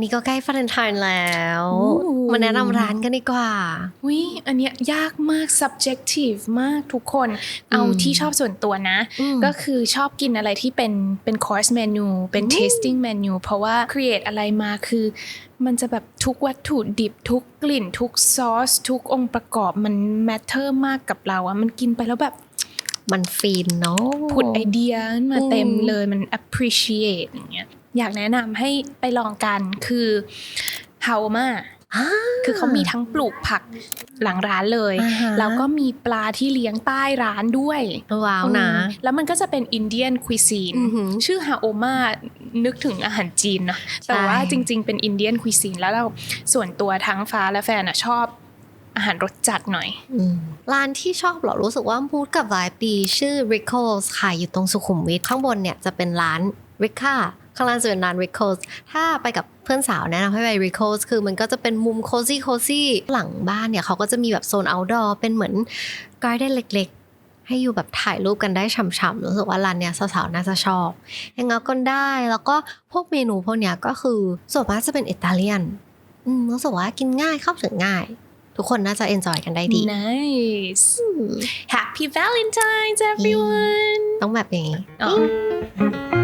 นี่ก็ใกล้วาเลนไทน์แล้วอู้มาแนะนำร้านกันดีกว่าวิอันเนี้ยยากมาก subjective มากทุกคน เอาอืมที่ชอบส่วนตัวนะอืมก็คือชอบกินอะไรที่เป็นเป็น course menu เป็น tasting menu เพราะว่า create อะไรมาคือ มันจะแบบทุกวัตถุดิบทุกกลิ่น ทุกซอส ทุกองค์ประกอบมัน matter มากกับเราอะมันกินไปแล้วแบบมันฟินเนาะผุดไอเดียขึ้นมาอืมเต็มเลยมัน appreciate อย่างเงี้ย อยากแนะนำให้ไปลองกันคือ h a มาอ่าคือเขามีทั้งปลูกผักหลังร้านเลยอ่าฮะแล้วก็มีปลาที่เลี้ยงใต้ร้านด้วยว้าวนะอืมแล้วมันก็จะเป็นอินเดียนคุยซีนอือหือชื่อฮาโอมานึกถึงอาหารจีนเนอะแต่ว่าจริง ๆ เป็นอินเดียนคุยซีน แล้วเราส่วนตัวทั้งฟ้าและแฟนอะชอบอาหารรสจัดหน่อยอืมร้านที่ชอบเหรอรู้สึกว่าพูดกับไวายปีชื่อ Rico's ค่ะอยู่ตรงสุขุมวิทข้างบนเนี่ยจะเป็นร้าน Rica ข้างล่างจะเป็นร้าน Rico's ถ้าไปกับเพื่อนสาวแนะนำให้ไป Rico's คือมันก็จะเป็นมุมโคซี่โคซี่หลังบ้านเนี่ยเขาก็จะมีแบบโซน outdoor เป็นเหมือนการ์เด้นเล็กๆ ให้อยู่แบบถ่ายรูปกันได้ฉ่ำๆรู้สึกว่าร้านเนี้ยสาวๆน่าจะชอบยังเอากันได้ แล้วก็พวกเมนูพวกเนี้ยก็คือส่วนมากจะเป็นอิตาเลียนอืมรู้สึกว่ากินง่ายเข้าถึงง่ายทุกคนน่าจะ enjoy กันได้ดี nice happy valentines everyone ต้องแบบนี้อ๋อ